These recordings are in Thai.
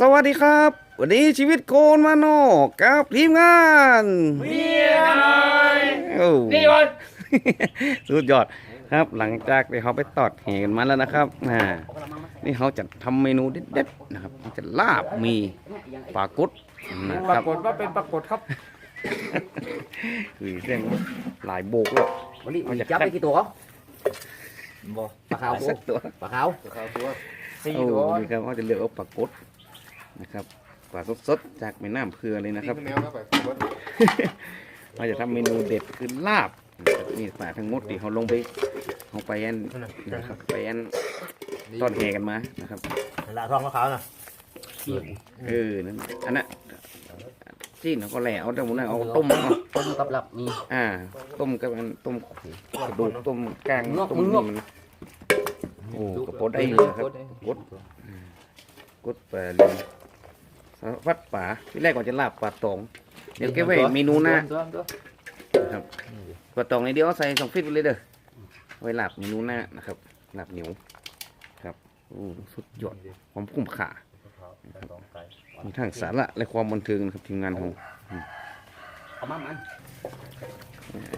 สวัสดีครับ วันนี้ชีวิตโกนมาโนอกกับทีมงานเมียน้อยโอ้นี่วันสุดยอดครับหลังจากที่เขาไปตอดแหกันมาแล้วนะครับอ่านี่เขาจะทำเมนูเด็ดๆนะครับเขาจะลาบมีปลากุดนะปครารับกฏว่าเป็นปรากฏครับ คือเรื่องหลายโบกเลย วันนี้มันจะจับคัไปดกี่ตัวครับปลาขาวสักตัวปลาขาว สี่โอ้ตัวนี่ครับเขาจะเลือกเอาปลากุด นะครับปลาสดๆจากแม่น้ำเพือเลยนะครับแมวครับไปเราจะทำเมนูเด็ดคือลาบนี่ป่าทั้งหมดที่เขาลงไปเขาไปอันนะครับไปอันตอนแหกันมานะครับละทองปลาขาวนะเออนั่นอันนั้นจีนเขาก็แหล่เอาแต่หมดนั้นเอาต้มเอาต้มกับหลับนี่อ่า ต้มกับอันต้มกระดูกต้มกลางงอกต้มมืองอกนี่มันโอ้กระโปดได้เลยครับกดกดปลาลิง สารพัดป่าที่แรกก่อนจะลาบปลาตองเดี๋ยวเก็บไว้เมนูหน้าตัวตัวนะครับปลาตองในเดียวเอาใส่สองฟิตไปเลยเด้อไว้หลับเมนูหน้านะครับหลับเหนียวครับโอ้สุดยอดความคุ้มค่ามีทั้งสาระและความบันเทิงนะครับทีมงานของเอามามัน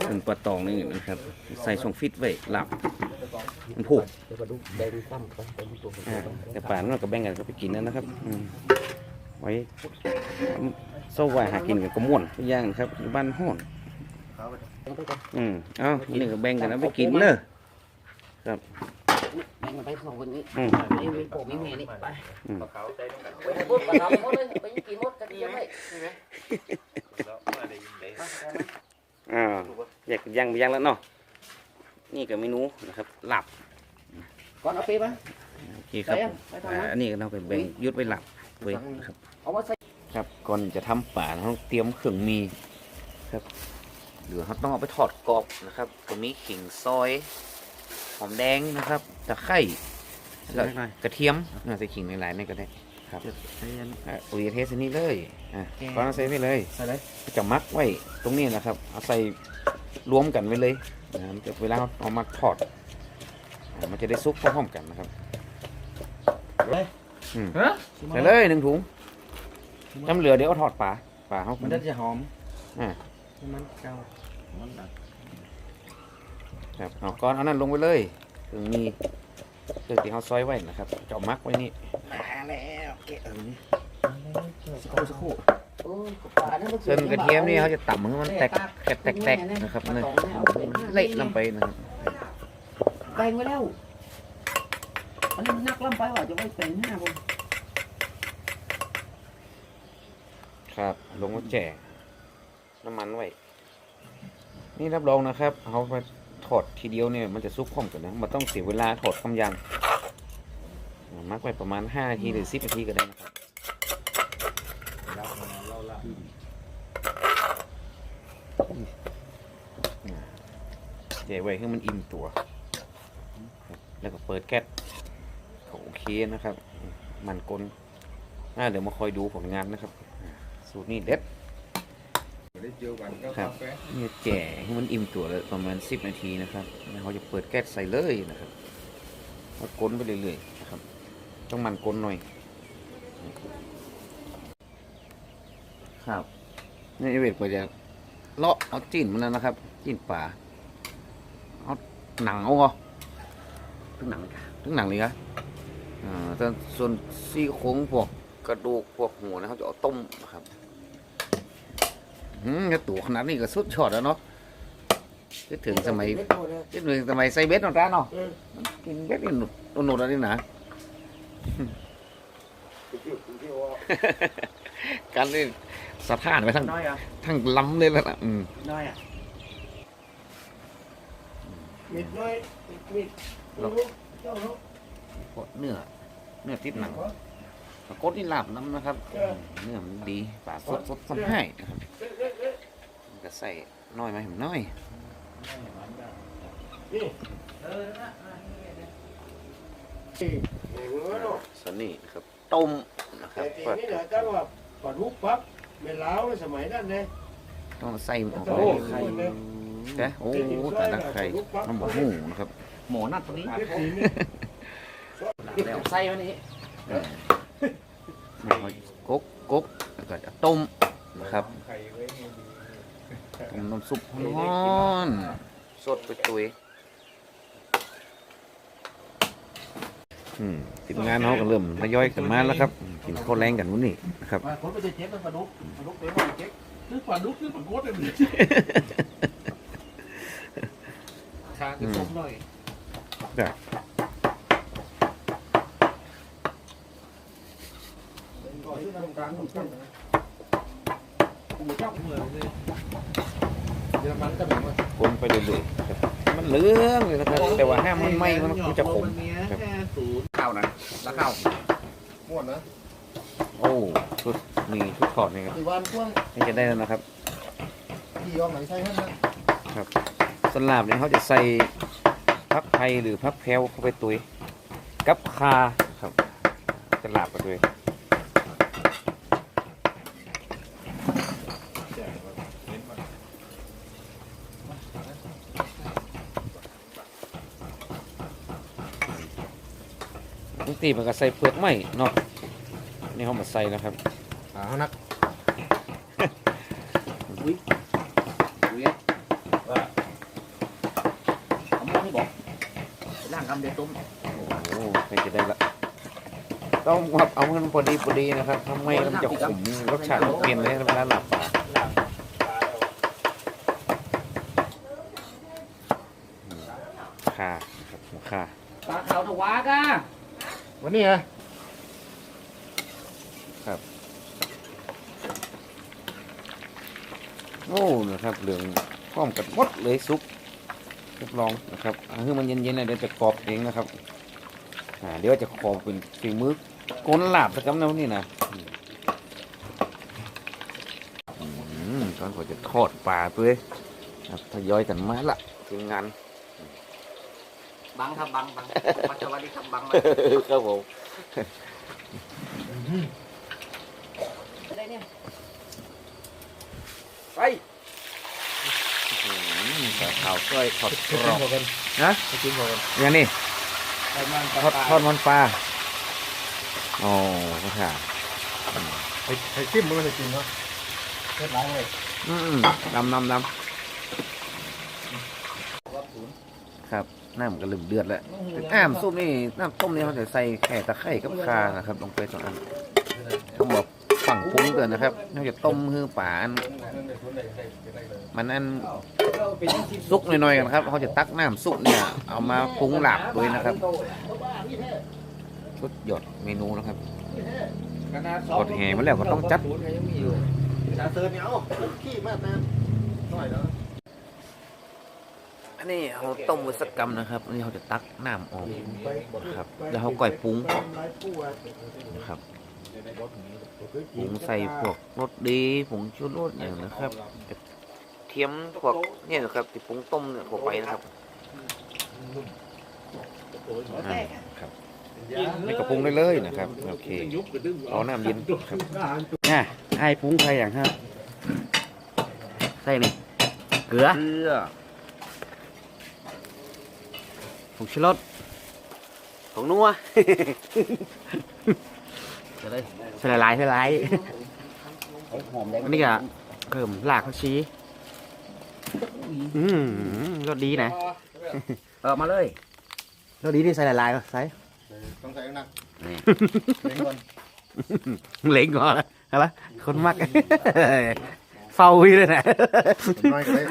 อันปลาตองนี่นะครับ ใส่สองฟิตไว้หลับมันผูกเดี๋ยวมาดูแดงซ้ำก่อนแดงตัวอ่าแต่ป่านเราก็แบ่งกันก็ไปกินแล้วนะครับอืม ไว้เศร้าไว้หากินกับกระม่วนทุกอย่างนะครับอยู่บ้านห้อนแดงไปก่อนอืมเอ้านี่ก็แบ่งกันเอาไปกินเลยแดงไปสองคนนี้อืมนี่มีโป่งมีแม่นี่ไปอืมปลาขาวใจต้องกันไปหมดปลาขาวหมดเลยไปกินหมดกันยังไงอ่าอยากย่างไปย่างแล้วเนาะนี่ก็เมนูนะครับหลับก่อนเอาไปไหมโอเคครับไปอะไปทางนั้นอ่าอันนี้ก็เราไปแบ่งยุดไว้หลับ ไว้นะครับเอามาใส่ครับก่อนจะทำป่าเราต้องเตรียมเครื่องมีครับหรือเราต้องเอาไปทอดกรอบนะครับตรงนี้ขิงซอยหอมแดงนะครับตะไคร้แล้วก็กระเทียมน่าใส่ขิงหลายๆนี่ก็ได้ครับอะปุ๋ยเทสอันนี้เลยอะก่อนเอาใส่ไปเลยใส่เลยจะมักไว้ตรงนี้นะครับ เอาใส่รวมกันไว้เลยนะมันจะเวลาเอามาทอดอ่ามันจะได้ซุกพร้อมๆกันนะครับ ฮะใส่เลยหนึ่งถุงจำเหลือเดี๋ยวเอาทอดปลาปลาเขามันจะหอมอ่ามันเก่ามันดักครับเอาก้อนเอานั่นลงไปเลยถึงมีเครื่องที่เขาซอยไว้นะครับจะเอามักไว้นี่มาแล้วเกะเอานี่สักครู่สักครู่โอ้ยปลาเนี่ยมันเส้นกระเทียมนี่เขาจะต่ำให้มันแตกแตกแตกแตกนะครับนี่เละลงไปนะครับ แบ่งไว้แล้วันนี้นักล้ำไปว่าจะไม่เป็นหน้าผมครับ ลงมาแจกน้ำมันไว้ นี่รับรองนะครับเขาไปถอดทีเดียวเนี่ยมันจะซุกพร้อมกันนะ มันต้องเสียเวลาถอดกำยังมักไว้ประมาณ5นาทีหรือ10นาทีก็ได้นะครับแจกไว้ให้มันอิ่มตัว แล้วก็เปิดแก๊ส โอเคนะครับ มันกลอ่าเดี๋ยวมาคอยดูผลงานนะครับ สูตรนี้เด็ดได้เจอกันก็ครับกาแฟเนี่ยแจ่ให้มันอิ่มตัวเลยประมาณสิบนาทีนะครับแล้วเขาจะเปิดแก๊สใส่เลยนะครับแล้วก้นไปเรื่อยๆนะครับ ต้องมันก้นหน่อย ครับนี่เวทก็จะเลาะเอาจิ้นมันแล้วนะครับ จิ้นป่าเอาหนังเอาเหรอทุกหนังเลยค่ะทั้งหนังเลยครับอ่า แต่ส่วนซี่โครงพวกกระดูกพวกหัวนะเขาจะเอาต้มนะครับอืมกระตัวขนาดนี้ก็สุดยอดแล้วเนาะคิดถึงสมัยคิดถึงสมัยใส่เบ็ดเนอนร้านเนาะกินเบ็ดนี่หนุดหนุดอะไรนี่นะการเล่นสะท้านไปทั้งน้อยอะทั้งล้ำเลยแล้วนะอืมน้อยอะมิดน้อยมิดพวกเนื้อเนื้อติดหนังปรากฏนี่ลาบน้ำนะครับเนื้อมันดีปลาสดสดทำให้นะครับก็ใส่น้อยไหมผมน้อยส่วนนี้นะครับต้มนะครับแต่เปิดนี่แหละถ้าว่าปลาทุกปั๊บเป็นล้าวในสมัยนั้นเนี่ยต้องใส่ออกโอ้ไปไข่แกโอ้แต่ละไข่น้ำหมูหมูนะครับ หมอนัดตรงนี้ แล้วใส่วันนี้กกกกแล้วก็ต้มนะครับต้มน้ำซุปร้อนสดไปตุยติดงานเขาก็เริ่มมายอยกันมาแล้วครับกินข้าวแรงกันวุ้นนี่นะครับคนไปเจ็บมันปลาดุกปลาดุกเต็มเจ็บนึกปลาดุกนึกปลาโคตรเลยชาติต้มหน่อย กลางต้องตั้งหมูจ้องเหมือนเลยเยอรมันก็แบบว่าคนไปเรื่อยๆครับมันเหลืองเลยนะครับแต่ว่าห้ามมันไหม้มันจะขมครับแค่ศูนย์ข้าวนะแล้วข้าวม้วนนะโอ้ชุดนี่ชุดถอดนี่ครับสี่วันช่วงนี่จะได้แล้วนะครับที่ยอมไหนใช่ไหมนะสลาบเนี่ยเขาจะใส่พักไทยหรือพักแพรวเข้าไปตุยกับคาครับสลาบกันด้วย บางทีมันก็ใส่เปลือกไม้เนาะนี่เขามาใส่นะครับอ่านักอุ้ยอุ้ยว่าเอาหม้อที่บอกร่างกำเดียวต้มโอ้ใครจะได้ละต้องแบบเอามันพอดีพอดีนะครับทำไมมันจะขมรสชาติมันเปลี่ยนเลยเวลาหลับปลาค่าครับหัวค่าปลาขาวถวากะ วันนี้ไงโอ้นะครับเหลืองพร้อมกันหมดเลยซุปทดลองนะครับอ่าคือมันเย็นๆนะเดี๋ยวจะกรอบเองนะครับอ่าเดี๋ยวจะขอเป็นฝีมือโกนลาบสักคำนะวันนี้นะอืมตอนก่อนจะทอดปลาตัวเองครับทยอยกันมาละทีมงาน บังครับบังบังมาสวัสดีครับบังมาครับผมได้เนี่ยไปปลาขาวก้อยทอดกกินรอบหมดกันนะไปกินหมดกันอย่างนี้ไปมันทอดทอดมันปลาอ๋อค่ะไปไปจิ้มมันไปกินเนาะเรียบร้อยเลยอืมดำดำดรอบศูนย์ำครับ น้ำก็เริ่มเดือดแล้วน้ำซุปนี่น้ำต้มนี่เขาจะใส่แค่ตะไคร้กับข่านะครับลงไปสองอันต้องบอกฝั่งปรุงเกินนะครับเขาจะต้มคือป่าอันมันอันซุกหน่อยๆกันครับเขาจะตักน้ำซุปเนี่ยเอามาปรุงหลาบด้วยนะครับชุดหยดเมนูนะครับกดแห่มาแล้วก็ต้องจัดชาเซิร์นเนี่ยเอาขี้มากนะหน่อยเนาะ อันนี้เขาต้มมือสักกำนะครับอันนี้เขาจะตักน้ำออกนะครับ แล้วเขาก่อยปรุงนะครับปรุงใส่พวกรสดีผงชูรสอย่างนะครับเทียมพวกเนี่ยนะครับที่ปรุงต้มเนี่ยเข้าไปนะครับครับนี่ก็ปรุงได้เลยนะครับ โอเคเอาน้ำเย็นครับอะไอ้ปรุงใส่อย่างครับใส่นี่เกลือ ผงชูรสผงนัวจะได้ใส่ละลายใส่ละลายหอมแดงอันนี้ก็เพิ่มรากผักชีอืมรสดีนะเออมาเลยรสดีที่ใส่ละลายก็ใส่ต้องใส่หนักนี่เล่นก่อนเหล็งก่อนอะไรคนมักเฝ้าอีเลยนะน้อยก็ได้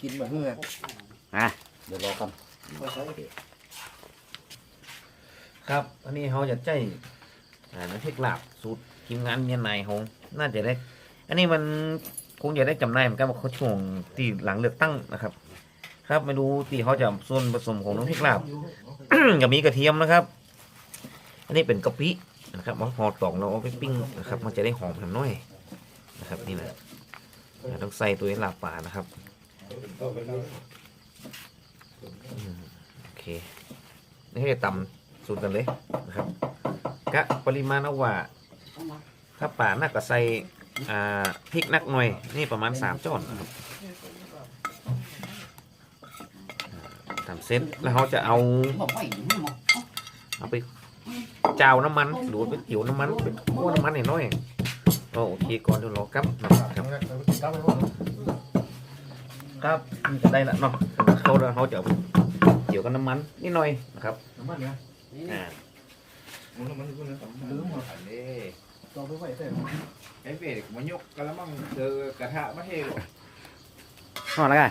กินแบบเมื่ออะ เดี๋ยวรอกันครับ อันนี้เขาจะใจอ่าน้ำพริกลาบสูตรทีมงานเมียนายของน่าจะได้ อันนี้มันคงจะได้จำหน่ายเหมือนกันว่าเขาช่วงที่หลังเลือกตั้งนะครับ ครับไม่รู้ที่เขาจะส่วนผสมของน้ำพริกลาบ กับมีกระเทียมนะครับ อันนี้เป็นกะปินะครับมาห่อตอกเราเอาไปปิ้งนะครับ มันจะได้หอมหน่อยนะครับนี่แหละต้องใส่ตัวลาบป่านะครับอืม โอเค นี่ให้ตำสูตรกันเลยนะครับกะปริมาณเอาว่า ถ้าป่านักก็ใส่พริกนักหน่อย นี่ประมาณสามจ้อนนะครับทำเส้นแล้วเขาจะเอา เอาไปเจ้าน้ำมันหรือไปเกี่ยวน้ำมันไปคั่วน้ำมันหน่อยโอก็โอเคก่อนเดี๋ยวรอกลับนะคครัรับครับครับได้ละเนาะเขาแล้วเขาจะเอา ยวกับน้ำมันนิดหน่อยนะครับน้ำมันนะอ่าน้ำมันคุณนะลืมหมดเลยต่อไปไหวแต่ไอ้เบรกมันยกกระมังเจอกระทะมาเทหรอห่อนแล้วกัน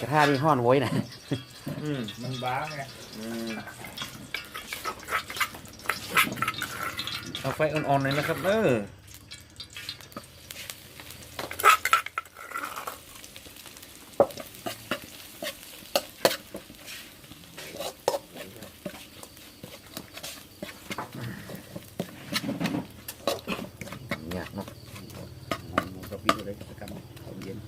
กระทะที่ห่อนไว้นะอืมมันบ้างไงเอาไฟอ่อนๆเลยนะครับเอออยากเนาะ กับพี่เลยกำความเย็น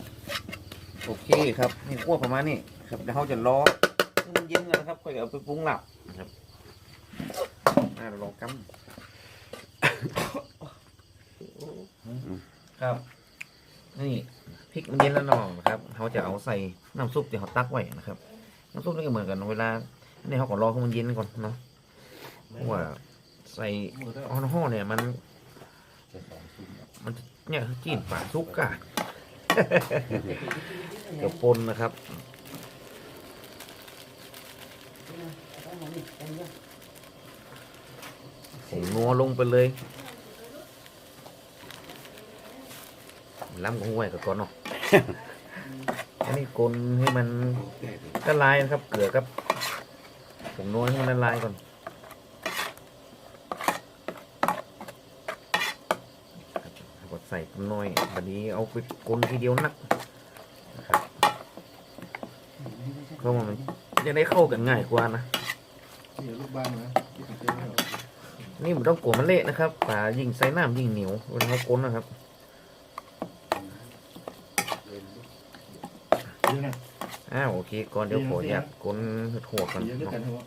โอ เคครับนี่คั่วประมาณนี้ครับเดี๋ยวเขาจะรอให้มันเย็นกันนะครับค่อยเอาไปปรุงหลับนะครับอ่าเราลองกัครับ นี่พริกมันเย็นแล้วเนองนะครับเขาจะเอาใส่น้ำซุปที่เขาตักไว้นะครับน้ำซุปนี่ก็เหมือนกันเวลาอันนี้เขาก็รอให้มันเย็นก่อนเนาะเพราะว่าใส่ออนห่อเนี่ยมัน มันเนี่ยคือจีนป่าซุกกะ เดี๋ยวปนนะครับผงนัวลงไปเลยล้ำของห้วยกับก่อนเนาะ อันนี้กลนให้มันละลายนะครับ เกลือกับผงนัวให้มันละลายก่อน ครับกดใส่หน่อยบัดนี้เอาไปกลนทีเดียวนักนะครับเพราะว่ามันจะได้เข้ากันง่ายกว่านะนี่ลูกบ้านนะที่ผมเจอนี่มันต้องกลัวมันเละนะครับป่ายิ่งใส่น้ำยิ่งเหนียวเวลาเขาก้นนะครับเยอะนะอ้าวโอเคก่อนเดี๋ยวขออยากก้นหัวกันเยอะด้วยกันเนาะทั้งหมด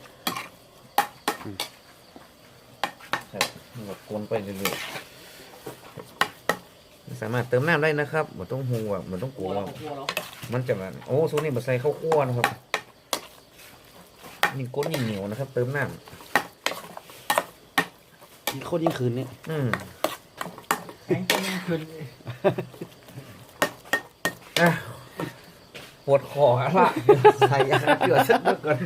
ครับแบบก้นไปเรื่อยๆ สามารถเติมน้ำได้นะครับไม่ต้องห่วงไม่ต้องกลัวว่ามันจะแบบโอ้สูตรนี้มาใส่ข้าวคั่วนะครับยิ่งก้นยิ่งเหนียวนะครับ เติมน้โคตรยิ่งคืนนี่ำอืมแข็งจนขึ้นอะปวดคอละใส่ยาเกลือสักนิดก่อน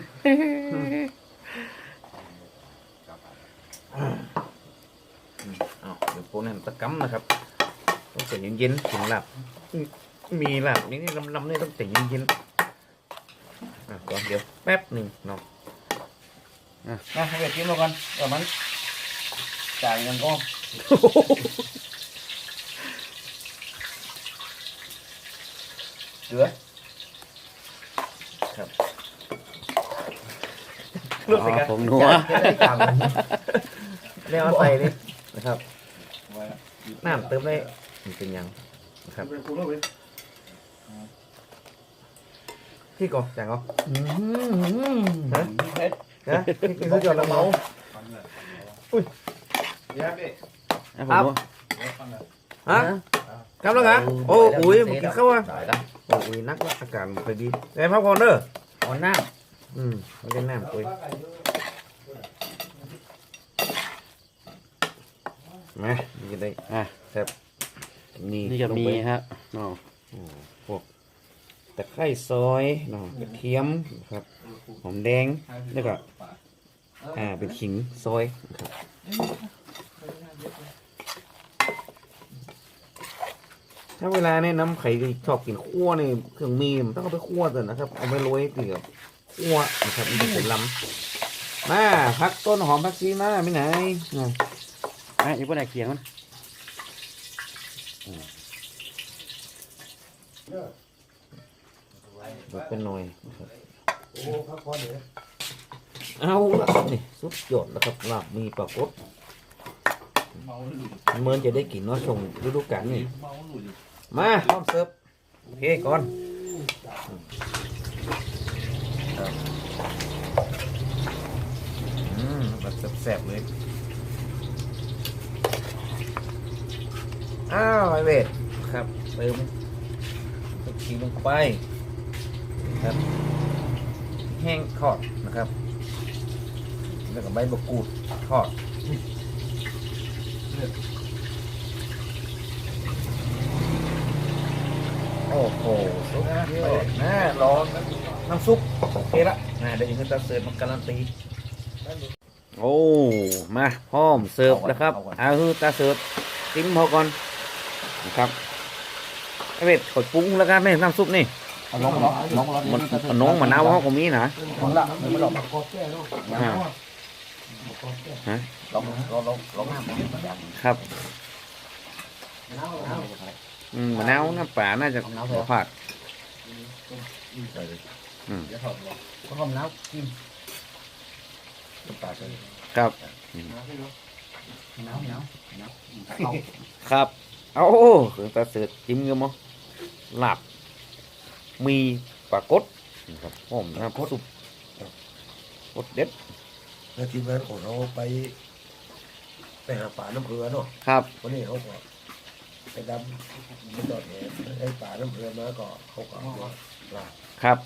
อ้าวเดี๋ยวโปนให้มันตะกัมนะครับ ต้องใจเย็นๆถึงหลับ มีหลับนี่นี่ลำๆนี่ต้องใจเย็นๆอะก่อนเดี๋ยวแป๊บหนึ่งเนาะอะนะให้เวทกินมาก่อนเดี๋ยวมันจ่ายเงินก็เหลือครับอ๋อผมนัวจะได้จำแล้วเอาใส่เลยนะครับน้ำเติมได้ มันเป็นยังนะครับเป็นคุณแล้วเว้ยพี่ก่อนจังเหรอฮะนะพี่กินข้าวจอดละเมายากดิอะผมนัวฮะกลับแล้วเหรอโอ้อุ้ยมันกินข้าวอะได้แล้วโอ้อุ้ยนักละอากาศมันไปดีไงพักผ่อนเด้ออ่อนน้อืมไม่ได้น้ำตัวมานี่จะได้อะ นี่นี่จะมีลงไปฮะเนาะพวกตะไคร้ซอยเนาะกระเทียมนะครับหอมแดงำแล้วก็อ่าเป็นขิงซอยนะครับถ้าเวลาเนี่ยน้ำไข่ชอบกินคั่วนี่เครื่องมีมันต้องเอาไปคั่วก่อนนะครับ เอาไปโรยเกลือคั่วนะครับมันจะเป็นลำมาพักต้นหอมพักชีมาไม่ไหนน่ะอะอีกคนไหนเคียงมัน เป็นหน่อยนะครับโอ้พักผ่อนเลยเอาละนี่สุดยอดแล้วครับลาบมีปลากดเมาหลุดเมื่อจะได้กินเนาะชงฤดูกาลนี่มาพร้อมเสิร์ฟโอเคก่อนอืมแบบแซ่บๆเลยอ้าวไอเวทครับเติมตะกีลงไป ครับแห้งทอดนะครับแล้วก็ใบมะกรูดทอดโอ้โหสุดยอดน่ร้อนน้ำซุปโอเคละน่าได้ยินเตัเสิร์ฟมันการันตีโอ้มาพร้อมเสิร์ฟนะครับเอาคือตาเสิร์ฟจิ้มพอก่อนนะครับไอเวทกดปุ้งแล้วกันนี่น้ำซุปนี่ ลงลงลงลงมันมันน้องมะนาวเขาก็มีนะลงละเดี๋ยวมันลอบแก้าะอ่าลงลงลงลงน้ำมันอย่างครับน้ำน้อืมมะนาวน้ำปลาน่าจะพลาดเดี๋ยวถอดก็ต้มน้ำกินน้ำปลาใส่ครับน้ำน้ำน้ำเอาครับ เอาคือตาเสิร์ฟจิ้มกันมั้งหลาบ มีปลากดนะครับหอมน้ำซุปกดเด็ดแล้วทีมงานของเราไป ไปหาป่าน้ำเผือเนาะครับวันนี้เขาก็ไปดำไปจอดแหไอ้ป่าน้ำเผือมาก็เขาก็เอามาลาครับ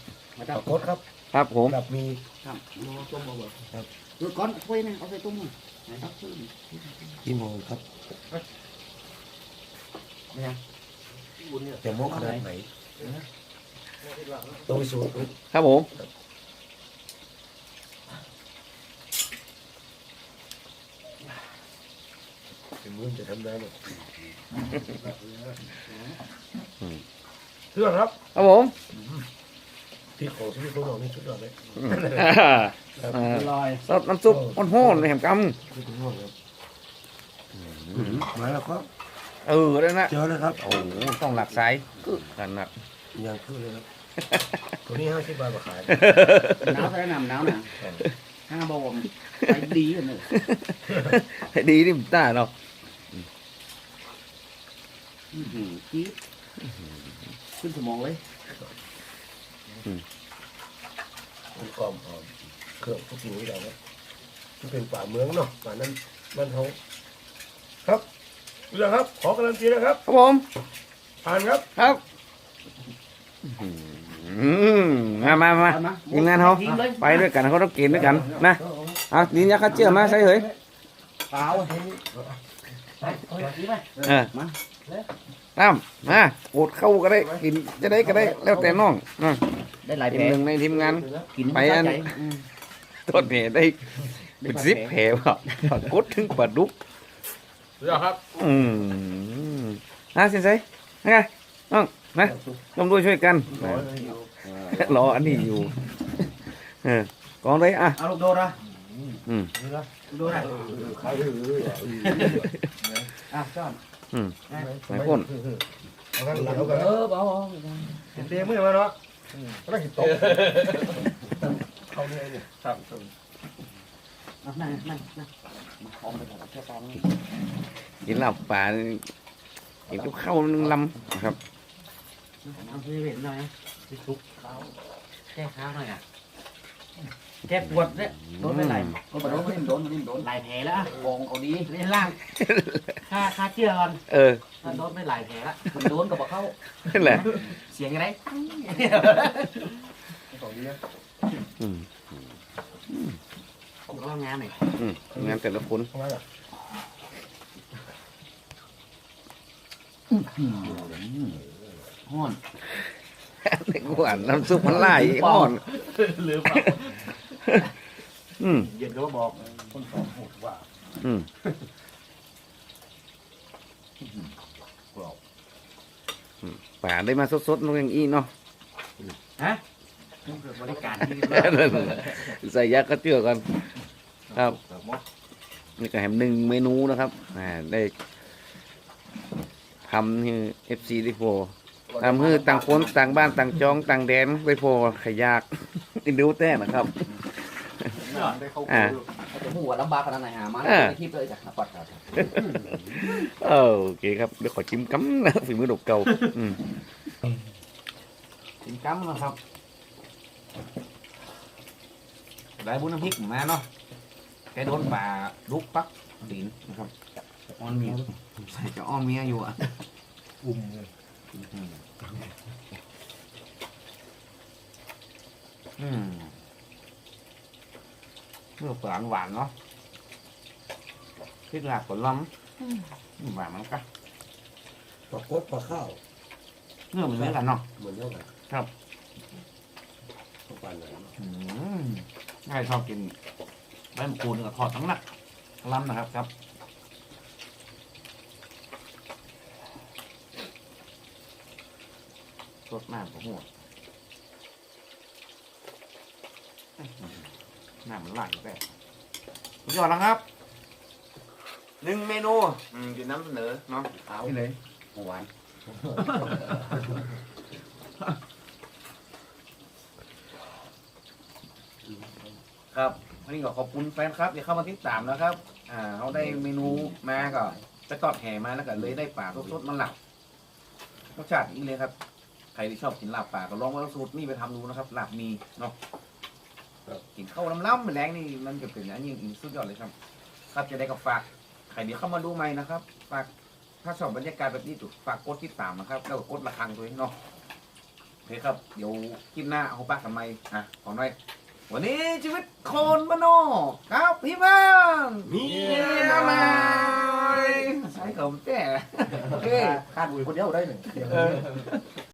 ปรากฏครับ ครับผมแบบมีครับต้มมาเบิดดูก้อนถ้วยนี่เอาใส่ต้มมั้งไหนครับกี่โมงครับเนี่ยแต่โมงขนาดไหน ต้องไปสูตรครับผมถึงมือจะทำได้หรอกเพื่อนครับ ครับผมที่ของที่เขาบอกนี่ชุดยอดเลยอ่าลอยซอสน้ำซุปห้อนๆแหมกชุดยอดครับมาแล้วครับำเออแล้วนะ เจอแล้วครับ โอ้โหต้องหลักสายคือขนาด ยังคือเลยครับ ตัวนี้ห้าสิบบาทมาขายหนาวใส่น้ำหนาวนะห้าบวมไปดีกันเลยให้ดีนี่มันตาเนาะจี๊ดขึ้นสมองเลยมันกลอมหอมเครื่องพวกนี้เราครับมันเป็นป่าเมืองเนาะป่านั้นบ้านเขาครับเรื่องครับ ขอการันตีนะครับ ครับผมผ่านครับ ครับอื มมามามาทีมงานเขาไปด้วยกันเขาต้องกินด้วยกันนะเอาดินยาคัดเจือมาใส่เหยเปล่าไปไปเออตามมาโอดเข้าก็ได้กินจะได้ก็ได้แล้วแต่น้องนะได้หลายเป็แผนลหนึ่งในทีมงานกินไปอันต้นเหตุได้เป็นซิปแผลว่ะปรากฏถึงปลาดุกเดี๋ยวครับ อืมอะสินไสไง น้องนะร่วมด้วยช่วยกันนะรออันนี้อยู่เออกองเลยอะเอาลูกโดดอะอืมลูกโดดอะอะซ่อนอืมไหนพ่นเอากันเอากันเออเบาเห็นเตียงมือมาเนาะก็ได้หินตกเขาเนี่ยเนี่ยครับนั่งนั่งนั่งมาหอมไปก่อนแค่ตอนกินเหล้าป่านี่กินกับข้าวนึงลำนะครับ เอาไปเห็นหน่อยทุกแก้ข้าวหน่อยอะแก้ปวดเนี่ยโดนไม่ไหลก็โดนไม่โดนไม่โดนไหลแผลแล้วกองเอาดีเล่นล่างค่าค่าเชื่อก่อนเออถ้าโดนไม่ไหลแผลละมันโดนกับเข้านั่นแหละเสียงอะไรอืมผมก็งานหน่อยอืมงานแต่ละคนทำไมล่ะ ห้อนเด็กหวานน้ำซุปมันไหลอ่อนลืมเปล่าอืมเย็นก็บอกคนสองหูว่า อืมป่าได้มาสดๆน้องอย่างอีเนาะฮะบริการที่ใส่ยากระเจือกันครับนี่ก็แหมหนึ่งเมนูนะครับอ่าได้ทำให้เอฟซีได้โพทำให้ต่างคนต่างบ้านต่างจองต่างแดนได้โพขยากอินดูแต้นะครับอ่าจะหัวลำบากขนาดไหนหามาอ่าทิพเลยจ้ะปัดครับเออโอเคครับเดี๋ยวขอจิ้มกั๊มนะฝีมือดกเก่าอืมกินกั๊มนะครับได้บุญน้ำพริกมาเนาะแกโดนป่าลุกปักดินนะครับออนเมียใส่จะอ้อมเมียอยู่อะ อุ่มเลย อืมเมื่อหวานหวานเนาะพริกหลากผลล้ำหวานมันก็ปลากดปลาข้าวเงื่อนเหมือนกันเนาะเหมือนเดียวกันครับทุกวันเลยอืมใครชอบกินใบมะกรูดกับทอดทั้งนักทั้ำนะครับครับ สดมากผมหัวน้ำมันไหลไปสุดยอดแล้วครับ หนึ่งเมนูอืมอยู่น้ำเสนอเนาะเอาเลยหวานครับวันนี้ก็ขอบคุณแฟนครับที่เข้ามาติดตามนะครับ อ่าเขาได้เมนูมาก็ไปตอดแห่มาแล้วก็เลยได้ป่าสดๆมาหลับรสชาตินี้เลยครับใค รที่ชอบกินลาบป่าก็ลองมาสูตรนี่ไปทำดูนะครับลาบมีเนาะกินข้าวล้ำๆแรงนี่มันจะเป็นอันยิ่งอีกสุดยอดเลยครับ ครับจะได้ก็ฝากใครที่เข้ามาดูใหม่นะครับฝากถ้าชอบบรรยากาศแบบนี้ถูกฝากกดติดตามนะครับแล้วก็กดระฆังด้วยเนาะโอเคครับ เดี๋ยวคลิปหน้าเอาปากกันใหม่อะขอหน่อยวันนี้ชีวิตโคนมโนครับพี่บ้างมีเยี่ยมเลยใช้ขมแต่โอเคขาดอุ้ยคนเดียวได้หนึ่งเออ